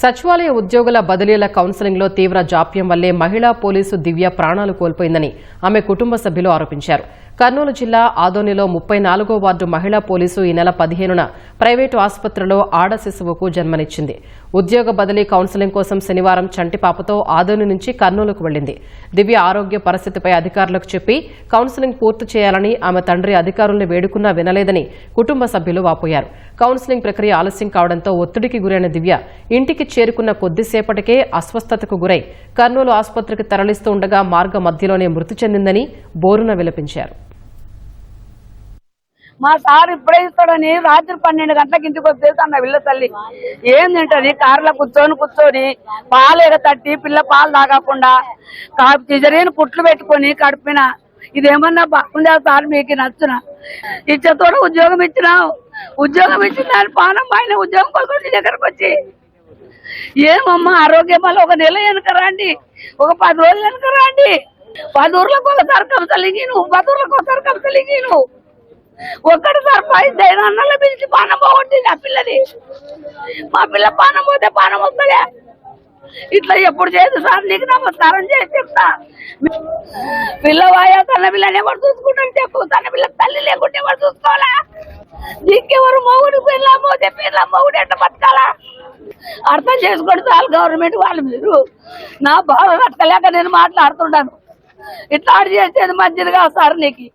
సచివాలయ ఉద్యోగుల బదిలీల కౌన్సిలింగ్లో తీవ్ర జాప్యం వల్లే మహిళా పోలీసు దివ్య ప్రాణాలు కోల్పోయిందని ఆమె కుటుంబ సభ్యులు ఆరోపించారు. కర్నూలు జిల్లా ఆదోనిలో ముప్పై నాలుగో వార్డు మహిళా పోలీసు ఈ నెల పదిహేనున ప్రైవేటు ఆసుపత్రిలో ఆడ శిశువుకు జన్మనిచ్చింది. ఉద్యోగ బదిలీ కౌన్సిలింగ్ కోసం శనివారం చంటిపాపతో ఆదోని నుంచి కర్నూలుకు వెళ్ళింది దివ్య ఆరోగ్య పరిస్థితిపై అధికారులకు చెప్పి కౌన్సిలింగ్ పూర్తి చేయాలని ఆమె తండ్రి అధికారుల్ని వేడుకున్నా వినలేదని కుటుంబ సభ్యులు వాపోయారు. కౌన్సిలింగ్ ప్రక్రియ ఆలస్యం కావడంతో ఒత్తిడికి గురైన దివ్య ఇంటికి చేరుకున్న కొద్దిసేపటికే అస్వస్థతకు గురై కర్నూలు ఆసుపత్రికి తరలిస్తూ ఉండగా మార్గ మధ్యలోనే మృతి చెందిందని బోరున విలపించారు. మా సార్ ఇప్పుడే ఇస్తాడని రాత్రి పన్నెండు గంటలకు ఇంటికి వచ్చేసి అన్న పిల్ల తల్లి. ఏం తింటది కార్లో కూర్చొని కూర్చొని పాలు తట్టి పిల్ల పాలు తాగకుండా సిజరీని కుట్లు పెట్టుకొని కడిపిన. ఇదేమన్నా బాగుందా సార్ మీకు నచ్చున? ఇచ్చతో ఉద్యోగం ఇచ్చినావు. ఉద్యోగం ఇచ్చిన దాని పానం పైన ఉద్యోగం కోసం దగ్గరకు వచ్చి ఏమమ్మా ఆరోగ్యం వల్ల ఒక నెల వెనక రండి ఒక పది రోజులు వెనక రండి. పది ఊర్లకు ఒకసారి కంసలింగి పది ఊర్లకు ఒకసారి కంసలింగి నువ్వు ఒక్కటి సర్ప్రైజ్ పిలిచి పానం బాగుంటుంది ఆ పిల్లది మా పిల్ల పానం పోతే పానం వస్తలే. ఇట్లా ఎప్పుడు చేయదు సార్ నీకు నమస్కారం చేసి చెప్తా. పిల్లవాయా తన పిల్లని ఎవరు చూసుకుంటాను చెప్పు. తన పిల్ల తల్లి లేకుంటే ఎవరు చూసుకోవాలా? నీకెవరు మొగుడు పిల్ల పోతే పిల్ల మొగుడు ఎట్ట అర్థం చేసుకోండి చాలు గవర్నమెంట్ వాళ్ళు మీరు నా బాధ కట్టలేక నేను మాట్లాడుతున్నాను. ఇట్లా చేసేది మంచిది కాదు సార్ నీకు.